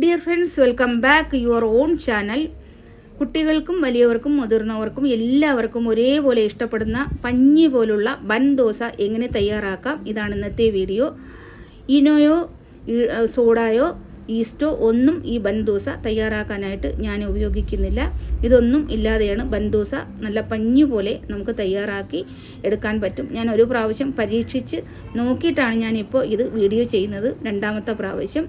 Dear friends welcome back your own channel കുട്ടികൾക്കും വലിയവർക്കും മുതിർന്നവർക്കും എല്ലാവർക്കും ഒരേപോലെ ഇഷ്ടപ്പെടുന്ന പഞ്ഞി പോലുള്ള ബൻ ദോശ എങ്ങനെ തയ്യാറാക്കാം? ഇതാണ് ഇന്നത്തെ വീഡിയോ. ഇനോയോ സോഡായോ ഈസ്റ്റോ ഒന്നും ഈ ബൻ ദോശ തയ്യാറാക്കാനായിട്ട് ഞാൻ ഉപയോഗിക്കുന്നില്ല. ഇതൊന്നും ഇല്ലാതെയാണ് ബൻ ദോശ നല്ല പഞ്ഞു പോലെ നമുക്ക് തയ്യാറാക്കി എടുക്കാൻ പറ്റും. ഞാൻ ഒരു പ്രാവശ്യം പരീക്ഷിച്ച് നോക്കിയിട്ടാണ് ഞാനിപ്പോൾ ഇത് വീഡിയോ ചെയ്യുന്നത്. രണ്ടാമത്തെ പ്രാവശ്യം.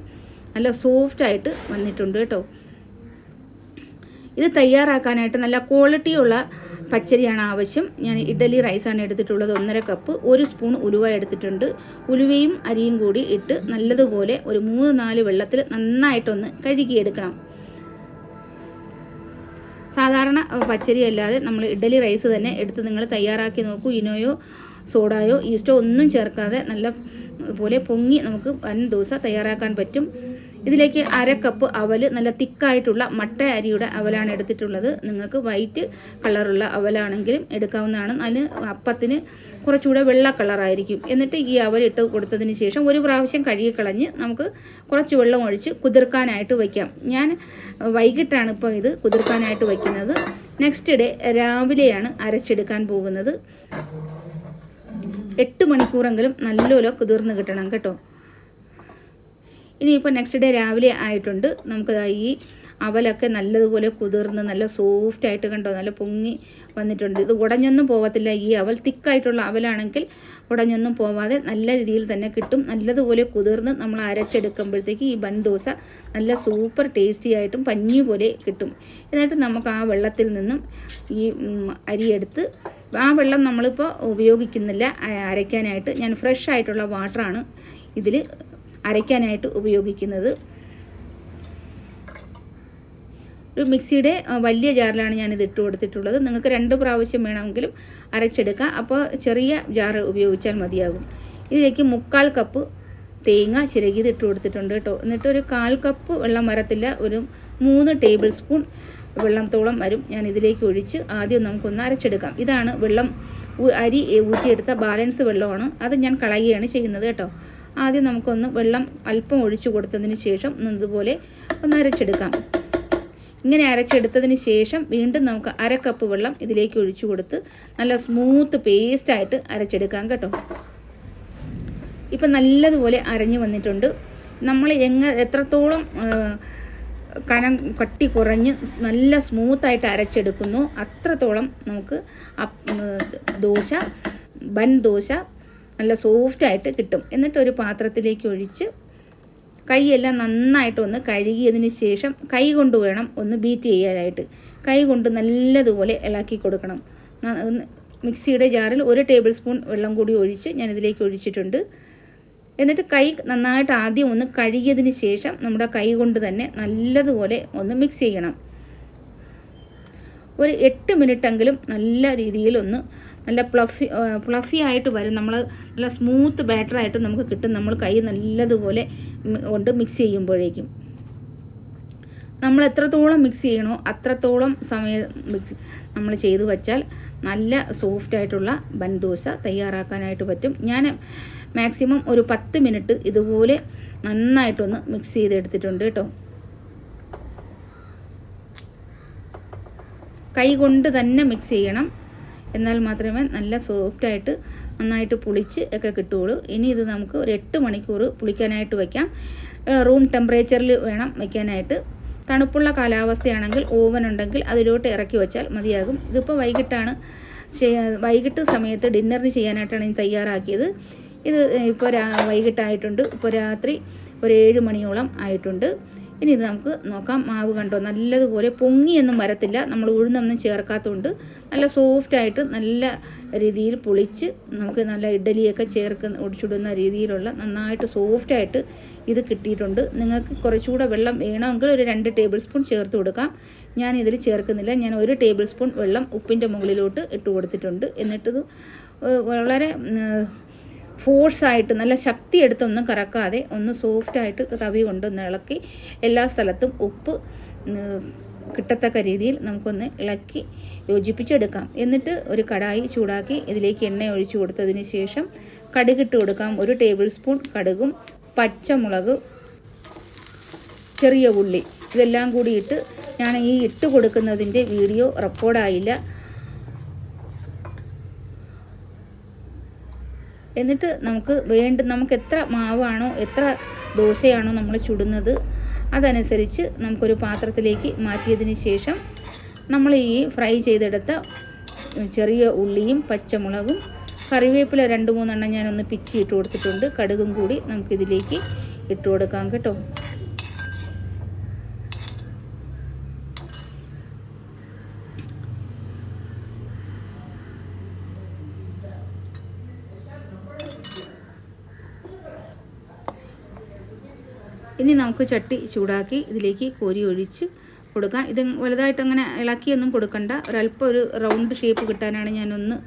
നല്ല സോഫ്റ്റായിട്ട് വന്നിട്ടുണ്ട് കേട്ടോ. ഇത് തയ്യാറാക്കാനായിട്ട് നല്ല ക്വാളിറ്റിയുള്ള പച്ചരിയാണ് ആവശ്യം. ഞാൻ ഇഡലി റൈസാണ് എടുത്തിട്ടുള്ളത് ഒന്നര കപ്പ് ഒരു സ്പൂൺ ഉലുവ എടുത്തിട്ടുണ്ട്. ഉലുവയും അരിയും കൂടി ഇട്ട് നല്ലതുപോലെ ഒരു മൂന്ന് നാല് വെള്ളത്തിൽ നന്നായിട്ടൊന്ന് കഴുകിയെടുക്കണം. സാധാരണ പച്ചരി അല്ലാതെ നമ്മൾ ഇഡലി റൈസ് തന്നെ എടുത്ത് നിങ്ങൾ തയ്യാറാക്കി നോക്കൂ. ഇനോയോ സോഡായോ ഈസ്റ്റോ ഒന്നും ചേർക്കാതെ നല്ല പോലെ പൊങ്ങി നമുക്ക് വൻ ദോശ തയ്യാറാക്കാൻ പറ്റും. ഇതിലേക്ക് അര കപ്പ് അവൽ നല്ല തിക്കായിട്ടുള്ള മട്ട അരിയുടെ അവലാണ് എടുത്തിട്ടുള്ളത്. നിങ്ങൾക്ക് വൈറ്റ് കളറുള്ള അവലാണെങ്കിലും എടുക്കാവുന്നതാണ്. അതിന് അപ്പത്തിന് കുറച്ചുകൂടെ വെള്ള കളറായിരിക്കും എന്നിട്ട് ഈ അവൽ ഇട്ട് കൊടുത്തതിന് ശേഷം ഒരു പ്രാവശ്യം കഴുകിക്കളഞ്ഞ് നമുക്ക് കുറച്ച് വെള്ളം ഒഴിച്ച് കുതിർക്കാനായിട്ട് വയ്ക്കാം ഞാൻ വൈകിട്ടാണ് ഇപ്പോൾ ഇത് കുതിർക്കാനായിട്ട് വയ്ക്കുന്നത് നെക്സ്റ്റ് ഡേ രാവിലെയാണ് അരച്ചെടുക്കാൻ പോകുന്നത്. എട്ട് മണിക്കൂറെങ്കിലും നല്ലപോലെ കുതിർന്ന് കിട്ടണം കേട്ടോ. ഇനിയിപ്പോൾ നെക്സ്റ്റ് ഡേ രാവിലെ ആയിട്ടുണ്ട്. നമുക്കതാ ഈ അവലൊക്കെ നല്ലതുപോലെ കുതിർന്ന് നല്ല സോഫ്റ്റായിട്ട് കണ്ടോ? നല്ല പൊങ്ങി വന്നിട്ടുണ്ട്. ഇത് ഉടഞ്ഞൊന്നും പോകത്തില്ല ഈ അവൽ തിക്കായിട്ടുള്ള അവലാണെങ്കിൽ ഉടഞ്ഞൊന്നും പോവാതെ നല്ല രീതിയിൽ തന്നെ കിട്ടും. നല്ലതുപോലെ കുതിർന്ന് നമ്മൾ അരച്ചെടുക്കുമ്പോഴത്തേക്ക് ഈ ബൺദോസ നല്ല സൂപ്പർ ടേസ്റ്റി ആയിട്ടും പഞ്ഞി പോലെ കിട്ടും. എന്നിട്ട് നമുക്ക് ആ വെള്ളത്തിൽ നിന്നും ഈ അരിയെടുത്ത് ആ വെള്ളം നമ്മളിപ്പോൾ ഉപയോഗിക്കുന്നില്ല. അരയ്ക്കാനായിട്ട്. ഞാൻ ഫ്രഷ് ആയിട്ടുള്ള വാട്ടറാണ് ഇതിൽ അരയ്ക്കാനായിട്ട് ഉപയോഗിക്കുന്നത്. ഒരു മിക്സിയുടെ വലിയ ജാറിലാണ് ഞാനിത് ഇട്ട് കൊടുത്തിട്ടുള്ളത്. നിങ്ങൾക്ക് രണ്ട് പ്രാവശ്യം വേണമെങ്കിലും അരച്ചെടുക്കാം. അപ്പോൾ ചെറിയ ജാർ ഉപയോഗിച്ചാൽ മതിയാകും. ഇതിലേക്ക് മുക്കാൽ കപ്പ് തേങ്ങ ചിരകിയത് ഇട്ട് കൊടുത്തിട്ടുണ്ട് കേട്ടോ. എന്നിട്ട് ഒരു കാൽ കപ്പ് വെള്ളം വരത്തില്ല. ഒരു മൂന്ന് ടേബിൾ സ്പൂൺ വെള്ളത്തോളം വരും. ഞാൻ ഇതിലേക്ക് ഒഴിച്ച് ആദ്യം നമുക്കൊന്ന് അരച്ചെടുക്കാം. ഇതാണ് വെള്ളം അരി ഊറ്റിയെടുത്ത ബാലൻസ് വെള്ളമാണ്. അത് ഞാൻ കളയുകയാണ് ചെയ്യുന്നത് കേട്ടോ. ആദ്യം നമുക്കൊന്ന് വെള്ളം അല്പം ഒഴിച്ചു കൊടുത്തതിന് ശേഷം ഇതുപോലെ ഒന്ന് അരച്ചെടുക്കാം. ഇങ്ങനെ അരച്ചെടുത്തതിന് ശേഷം വീണ്ടും നമുക്ക് അര കപ്പ് വെള്ളം ഇതിലേക്ക് ഒഴിച്ചു കൊടുത്ത് നല്ല സ്മൂത്ത് പേസ്റ്റായിട്ട് അരച്ചെടുക്കാം കേട്ടോ. ഇപ്പം നല്ലതുപോലെ അരഞ്ഞു വന്നിട്ടുണ്ട്. നമ്മൾ എങ്ങ എത്രത്തോളം കനം കട്ടി കുറഞ്ഞ് നല്ല സ്മൂത്തായിട്ട് അരച്ചെടുക്കുന്നു അത്രത്തോളം നമുക്ക് ദോശ ബൻ ദോശ നല്ല സോഫ്റ്റായിട്ട് കിട്ടും. എന്നിട്ട് ഒരു പാത്രത്തിലേക്ക് ഒഴിച്ച് കൈയെല്ലാം നന്നായിട്ട് ഒന്ന് കഴുകിയതിന് ശേഷം കൈ കൊണ്ട് വേണം ഒന്ന് ബീറ്റ് ചെയ്യാനായിട്ട്. കൈ കൊണ്ട് നല്ലതുപോലെ ഇളക്കി കൊടുക്കണം. മിക്സിയുടെ ജാറിൽ ഒരു ടേബിൾ സ്പൂൺ വെള്ളം കൂടി ഒഴിച്ച് ഞാൻ ഇതിലേക്ക് ഒഴിച്ചിട്ടുണ്ട്. എന്നിട്ട് കൈ നന്നായിട്ട് ആദ്യം ഒന്ന് കഴുകിയതിന് ശേഷം നമ്മുടെ കൈ കൊണ്ട് തന്നെ നല്ലതുപോലെ ഒന്ന് മിക്സ് ചെയ്യണം. ഒരു എട്ട് മിനിറ്റെങ്കിലും നല്ല രീതിയിൽ ഒന്ന് നല്ല പ്ലഫി പ്ലഫി ആയിട്ട് വരും. നമ്മൾ നല്ല സ്മൂത്ത് ബാറ്ററായിട്ട് നമുക്ക് കിട്ടും. നമ്മൾ കൈ നല്ലതുപോലെ കൊണ്ട് മിക്സ് ചെയ്യുമ്പോഴേക്കും. നമ്മൾ എത്രത്തോളം മിക്സ് ചെയ്യണോ അത്രത്തോളം സമയം മിക്സ് നമ്മൾ ചെയ്തു വച്ചാൽ നല്ല സോഫ്റ്റ് ആയിട്ടുള്ള ബൻ ദോശ തയ്യാറാക്കാനായിട്ട് പറ്റും. ഞാൻ മാക്സിമം ഒരു പത്ത് മിനിറ്റ് ഇതുപോലെ നന്നായിട്ടൊന്ന് മിക്സ് ചെയ്തെടുത്തിട്ടുണ്ട് കേട്ടോ. കൈ കൊണ്ട് തന്നെ മിക്സ് ചെയ്യണം. എന്നാൽ മാത്രമേ നല്ല സോഫ്റ്റായിട്ട് നന്നായിട്ട് പുളിച്ച് ഒക്കെ കിട്ടുകയുള്ളൂ. ഇനി ഇത് നമുക്ക് ഒരു എട്ട് മണിക്കൂർ പുളിക്കാനായിട്ട് വയ്ക്കാം റൂം ടെമ്പറേച്ചറിൽ വേണം വയ്ക്കാനായിട്ട് തണുപ്പുള്ള കാലാവസ്ഥയാണെങ്കിൽ ഓവൻ ഉണ്ടെങ്കിൽ അതിലോട്ട് ഇറക്കി വെച്ചാൽ മതിയാകും. ഇതിപ്പോൾ വൈകിട്ടാണ് വൈകിട്ട് സമയത്ത് ഡിന്നറിന് ചെയ്യാനായിട്ടാണ് ഞാൻ തയ്യാറാക്കിയത്. ഇത് ഇപ്പോൾ വൈകിട്ടായിട്ടുണ്ട്. ഇപ്പോൾ രാത്രി ഒരു ഏഴ് മണിയോളം ആയിട്ടുണ്ട്. ഇനി ഇത് നമുക്ക് നോക്കാം. മാവ് കണ്ടോ? നല്ലതുപോലെ പൊങ്ങിയൊന്നും വരത്തില്ല. നമ്മൾ ഉഴുന്നൊന്നും ചേർക്കാത്തതുകൊണ്ട് നല്ല സോഫ്റ്റായിട്ട് നല്ല രീതിയിൽ പൊളിച്ച് നമുക്ക് നല്ല ഇഡലിയൊക്കെ ചേർക്കുന്ന ഒടിച്ചിടുന്ന രീതിയിലുള്ള നന്നായിട്ട് സോഫ്റ്റായിട്ട് ഇത് കിട്ടിയിട്ടുണ്ട്. നിങ്ങൾക്ക് കുറച്ചുകൂടെ വെള്ളം വേണമെങ്കിൽ ഒരു രണ്ട് ടേബിൾ സ്പൂൺ ചേർത്ത് കൊടുക്കാം. ഞാൻ ഇതിൽ ചേർക്കുന്നില്ല. ഞാൻ ഒരു ടേബിൾ സ്പൂൺ വെള്ളം ഉപ്പിന്റെ മുകളിലോട്ട് ഇട്ട് കൊടുത്തിട്ടുണ്ട്. എന്നിട്ടിത് വളരെ ഫോഴ്സായിട്ട് നല്ല ശക്തി എടുത്തൊന്നും കറക്കാതെ ഒന്ന് സോഫ്റ്റായിട്ട് തവി കൊണ്ടൊന്ന് ഇളക്കി എല്ലാ സ്ഥലത്തും ഉപ്പ് കിട്ടത്തക്ക രീതിയിൽ നമുക്കൊന്ന് ഇളക്കി യോജിപ്പിച്ചെടുക്കാം. എന്നിട്ട് ഒരു കടായി ചൂടാക്കി ഇതിലേക്ക് എണ്ണ ഒഴിച്ചു കൊടുത്തതിന് ശേഷം കടുകിട്ട് കൊടുക്കാം. ഒരു ടേബിൾ സ്പൂൺ കടുകും പച്ചമുളക് ചെറിയ ഉള്ളി. ഇതെല്ലാം കൂടി ഇട്ട് ഞാൻ ഈ ഇട്ട് കൊടുക്കുന്നതിന്റെ വീഡിയോ റെക്കോർഡായില്ല എന്നിട്ട് നമുക്ക് വേണ്ട നമുക്ക് എത്ര മാവാണോ എത്ര ദോശയാണോ നമ്മൾ ചുടുന്നത് അതനുസരിച്ച് നമുക്കൊരു പാത്രത്തിലേക്ക് മാറ്റിയതിന് ശേഷം നമ്മൾ ഈ ഫ്രൈ ചെയ്തെടുത്ത ചെറിയ ഉള്ളിയും പച്ചമുളകും കറിവേപ്പില രണ്ട് മൂന്നെണ്ണം ഞാനൊന്ന് പിച്ചി ഇട്ട് കൊടുത്തിട്ടുണ്ട്. കടുകും കൂടി നമുക്കിതിലേക്ക് ഇട്ട് കൊടുക്കാം കേട്ടോ. ഇനി നമുക്ക് ചട്ടി ചൂടാക്കി ഇതിലേക്ക് കോരി ഒഴിച്ച് കൊടുക്കാം. ഇത് വലുതായിട്ട് അങ്ങനെ ഇളക്കിയൊന്നും കൊടുക്കണ്ട. ഒരല്പം ഒരു റൗണ്ട് ഷേപ്പ് കിട്ടാനാണ് ഞാനൊന്ന്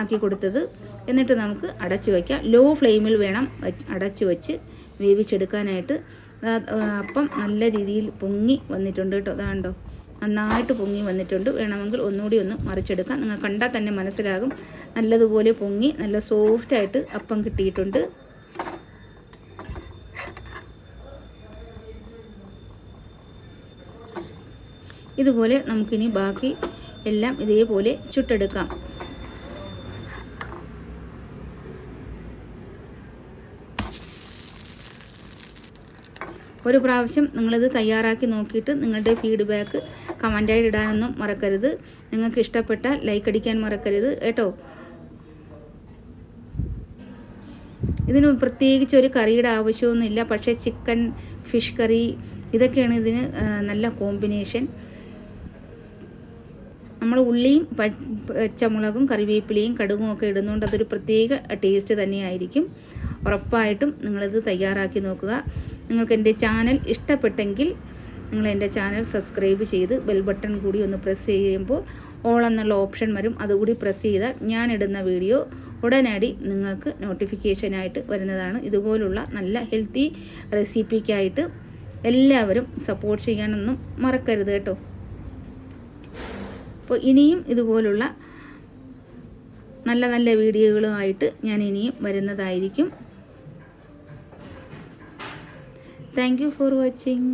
ആക്കി കൊടുത്തത്. എന്നിട്ട് നമുക്ക് അടച്ചു വയ്ക്കാം. ലോ ഫ്ലെയിമിൽ വേണം അടച്ചു വെച്ച് വേവിച്ചെടുക്കാനായിട്ട്. അപ്പം നല്ല രീതിയിൽ പൊങ്ങി വന്നിട്ടുണ്ട് കേട്ടോ. അതാണ്ടോ നന്നായിട്ട് പൊങ്ങി വന്നിട്ടുണ്ട്. വേണമെങ്കിൽ ഒന്നുകൂടി ഒന്ന് മറിച്ചെടുക്കാം. നിങ്ങൾ കണ്ടാൽ തന്നെ മനസ്സിലാകും. നല്ലതുപോലെ പൊങ്ങി നല്ല സോഫ്റ്റായിട്ട് അപ്പം കിട്ടിയിട്ടുണ്ട്. ഇതുപോലെ നമുക്കിനി ബാക്കി എല്ലാം ഇതേപോലെ ചുട്ടെടുക്കാം. ഒരു പ്രാവശ്യം നിങ്ങളിത് തയ്യാറാക്കി നോക്കിയിട്ട് നിങ്ങളുടെ ഫീഡ്ബാക്ക് കമന്റായി ഇടാനൊന്നും മറക്കരുത്. നിങ്ങൾക്ക് ഇഷ്ടപ്പെട്ടാൽ ലൈക്ക് അടിക്കാൻ മറക്കരുത് കേട്ടോ. ഇതിന് പ്രത്യേകിച്ച് ഒരു കറിയുടെ ആവശ്യമൊന്നുമില്ല. പക്ഷേ ചിക്കൻ ഫിഷ് കറി ഇതൊക്കെയാണ് ഇതിന് നല്ല കോമ്പിനേഷൻ. നമ്മൾ ഉള്ളിയും പച്ചമുളകും കറിവേപ്പിലയും കടുകും ഒക്കെ ഇടുന്നതുകൊണ്ട് അതൊരു പ്രത്യേക ടേസ്റ്റ് തന്നെയായിരിക്കും. ഉറപ്പായിട്ടും നിങ്ങളിത് തയ്യാറാക്കി നോക്കുക. നിങ്ങൾക്ക് എന്റെ ചാനൽ ഇഷ്ടപ്പെട്ടെങ്കിൽ നിങ്ങൾ എന്റെ ചാനൽ സബ്സ്ക്രൈബ് ചെയ്ത് ബെൽ ബട്ടൺ കൂടി ഒന്ന് പ്രസ് ചെയ്യുമ്പോൾ ഓൾ എന്നുള്ള ഓപ്ഷൻ വരും. അതുകൂടി പ്രസ് ചെയ്താൽ ഞാൻ ഇടുന്ന വീഡിയോ ഉടനടി നിങ്ങൾക്ക് നോട്ടിഫിക്കേഷനായിട്ട് വരുന്നതാണ്. ഇതുപോലുള്ള നല്ല ഹെൽത്തി റെസിപ്പിക്കായിട്ട് എല്ലാവരും സപ്പോർട്ട് ചെയ്യാനൊന്നും മറക്കരുത് കേട്ടോ. അപ്പോൾ ഇനിയും ഇതുപോലുള്ള നല്ല നല്ല വീഡിയോകളുമായിട്ട് ഞാൻ ഇനിയും വരുന്നതായിരിക്കും. Thank you for watching